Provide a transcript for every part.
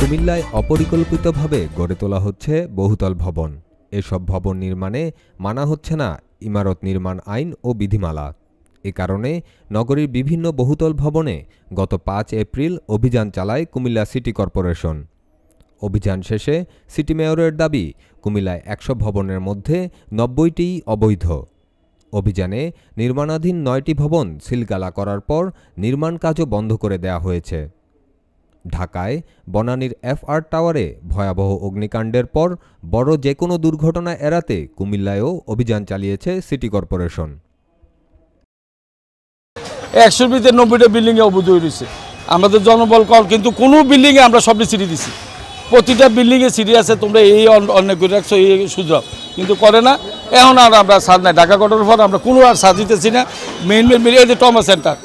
কুমিল্লায় অপরিকল্পিতভাবে গড়ে তোলা হচ্ছে বহুতল ভবন। এসব ভবন নির্মাণে মানা হচ্ছে না ইমারত নির্মাণ আইন ও বিধিমালা। এ কারণে নগরীর বিভিন্ন বহুতল ভবনে গত পাঁচ এপ্রিল অভিযান চালায় কুমিল্লা সিটি কর্পোরেশন। অভিযান শেষে সিটি মেয়রের দাবি, কুমিল্লায় একশো ভবনের মধ্যে নব্বইটিই অবৈধ। অভিযানে নির্মাণাধীন নয়টি ভবন সিলগালা করার পর নির্মাণ কাজও বন্ধ করে দেয়া হয়েছে। ঢাকায়, বনানীর এফআর টাওয়ারে ভয়াবহ অগ্নিকাণ্ডের পর বড় যে কোনো দুর্ঘটনা এড়াতে কুমিল্লায়ও অভিযান চালিয়েছে সিটি কর্পোরেশন। একশো ভিতরে নব্বইটা বিল্ডিংয়ে অবৈধ রয়েছে। আমাদের জনবল কল, কিন্তু কোনো বিল্ডিংয়ে আমরা সবই সিঁড়ি দিছি। প্রতিটা বিল্ডিংয়ে সিঁড়ি আছে, তোমরা এই অন্য করে রাখছো, এই সুযোগ। কিন্তু করে না। এখন আর আমরা সাজ নাই। ঢাকা কটার পর আমরা কোনো আর সাজ দিতেছি না। মেইন মেইন, এই টমা সেন্টার।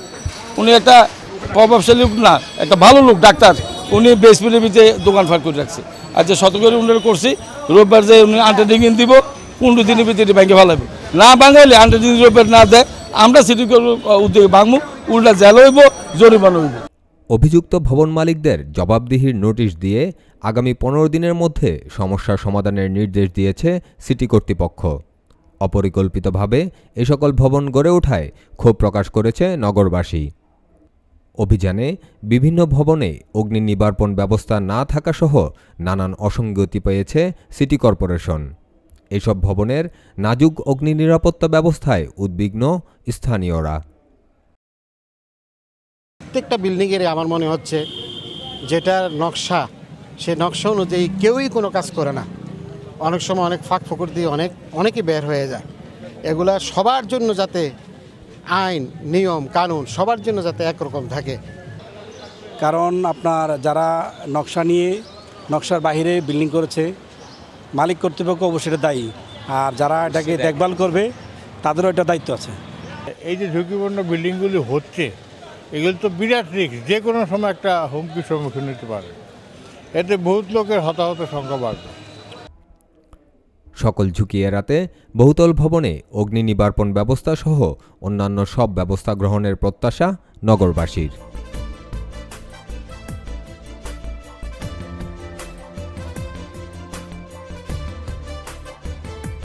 উনি একটা প্রভাবশালী লোক না, একটা ভালো লোক, ডাক্তার। উনি বেসপিনের ভিতরে দোকানপাট করে রাখছে। আর যে শতকরে উন্নয়ন করছি, রোববার যে উনি আন্ডারটেকিং দিব, পনেরো দিনের ভিতরে ব্যাংকে ভালাবে না ভাঙাইলে আন্ডারটেকিং রোববার না দেয়, আমরা সিটি উদ্যোগে ভাঙবো, উল্টা জেল হইব, জরিমানা হইব। অভিযুক্ত ভবন মালিকদের জবাবদিহির নোটিশ দিয়ে আগামী পনেরো দিনের মধ্যে সমস্যা সমাধানের নির্দেশ দিয়েছে সিটি কর্তৃপক্ষ। অপরিকল্পিতভাবে এ সকল ভবন গড়ে ওঠায় ক্ষোভ প্রকাশ করেছে নগরবাসী। অভিযানে বিভিন্ন ভবনে অগ্নি নিবারণ ব্যবস্থা না থাকাসহ নানান অসঙ্গতি পেয়েছে সিটি কর্পোরেশন। এসব ভবনের নাজুক অগ্নি নিরাপত্তা ব্যবস্থায় উদ্বিগ্ন স্থানীয়রা। প্রত্যেকটা বিল্ডিংয়ের আমার মনে হচ্ছে যেটার নকশা, সে নকশা অনুযায়ী কেউই কোনো কাজ করে না। অনেক সময় অনেক ফাঁক ফকর দিয়ে অনেক অনেকে বের হয়ে যায়। এগুলা সবার জন্য যাতে আইন নিয়ম কানুন সবার জন্য যাতে একরকম থাকে। কারণ আপনার যারা নকশা নিয়ে নকশার বাইরে বিল্ডিং করেছে মালিক কর্তৃপক্ষ অবশ্যই এটা দায়ী। আর যারা এটাকে দেখভাল করবে তাদেরও এটা দায়িত্ব আছে। এই যে ঝুঁকিপূর্ণ বিল্ডিংগুলি হচ্ছে এগুলো তো বিরাট রিস্ক যে কোনো সময় একটা হুমকির সম্মুখীন হতে পারে। এতে বহুত লোকের হতাহত সংখ্যা বাড়বে। সকল ঝুঁকি এড়াতে বহুতল ভবনে অগ্নি নিবারণ ব্যবস্থা সহ অন্যান্য সব ব্যবস্থা গ্রহণের প্রত্যাশা নগরবাসীর।